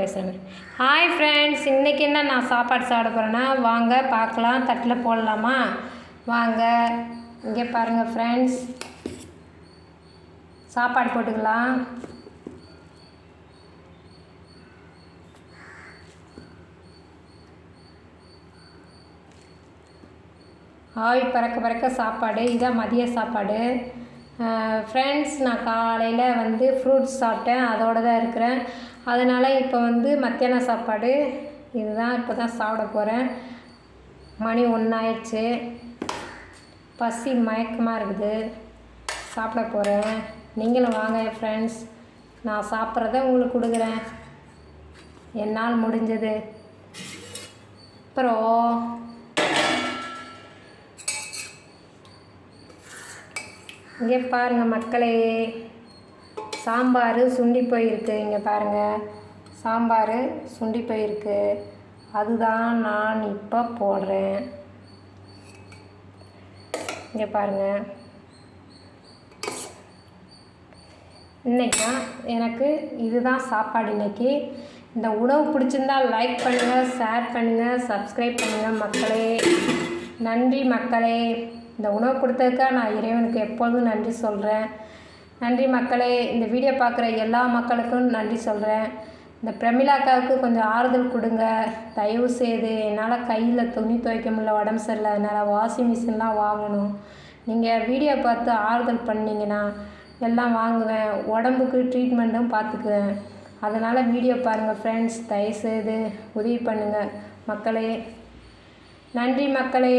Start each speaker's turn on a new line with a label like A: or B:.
A: பேசுகிறேன் hi friends இன்றைக்கி என்ன நான் சாப்பாடு சாப்பிட போகிறேன்னா வாங்க பார்க்கலாம் தட்டில் போடலாமா? வாங்க இங்கே பாருங்கள் ஃப்ரெண்ட்ஸ் சாப்பாடு போட்டுக்கலாம். ஆவி பறக்க பறக்க சாப்பாடு. இதான் மதிய சாப்பாடு. ஃப்ரெண்ட்ஸ் நான் காலையில் வந்து ஃப்ரூட்ஸ் சாப்பிட்டேன். அதோடு தான் இருக்கிறேன். அதனால் இப்போ வந்து மத்தியான சாப்பாடு இதுதான் இப்போ தான் சாப்பிட போகிறேன் மணி ஒன்றாயிடுச்சு பசி மயக்கமாக இருக்குது. சாப்பிட போகிறேன் நீங்களும் வாங்க ஃப்ரெண்ட்ஸ் நான் சாப்பிட்றத உங்களுக்கு கொடுக்குறேன். என்னால் முடிஞ்சது. அப்புறம் இங்கே பாருங்கள் மக்களே சாம்பார் சுண்டி போயிருக்கு. இங்கே பாருங்கள் சாம்பார் சுண்டி போயிருக்கு. அதுதான் நான் இப்போ போடுறேன். இங்கே பாருங்கள் இன்றைக்கி எனக்கு இதுதான் சாப்பாடு. இன்றைக்கி இந்த உணவு பிடிச்சிருந்தா லைக் பண்ணுங்கள் ஷேர் பண்ணுங்கள் சப்ஸ்கிரைப் பண்ணுங்கள் மக்களே. நன்றி மக்களே. இந்த உணவு கொடுத்ததுக்காக நான் இறைவனுக்கு எப்பொழுதும் நன்றி சொல்கிறேன் நன்றி மக்களே இந்த வீடியோ பார்க்குற எல்லா மக்களுக்கும் நன்றி சொல்கிறேன் இந்த பிரமிளாக்காவுக்கு கொஞ்சம் ஆறுதல் கொடுங்க. தயவு செய்து என்னால் கையில் துணி துவைக்க முடியல உடம்பு சரியில்லை. அதனால் வாஷிங் மிஷின்லாம் வாங்கணும். நீங்கள் வீடியோ பார்த்து ஆறுதல் பண்ணிங்கன்னா எல்லாம் வாங்குவேன். உடம்புக்கு ட்ரீட்மெண்ட்டும் பார்த்துக்குவேன். அதனால் வீடியோ பாருங்கள் ஃப்ரெண்ட்ஸ் தயவுசெய்து உதவி பண்ணுங்கள் மக்களே. நன்றி மக்களே.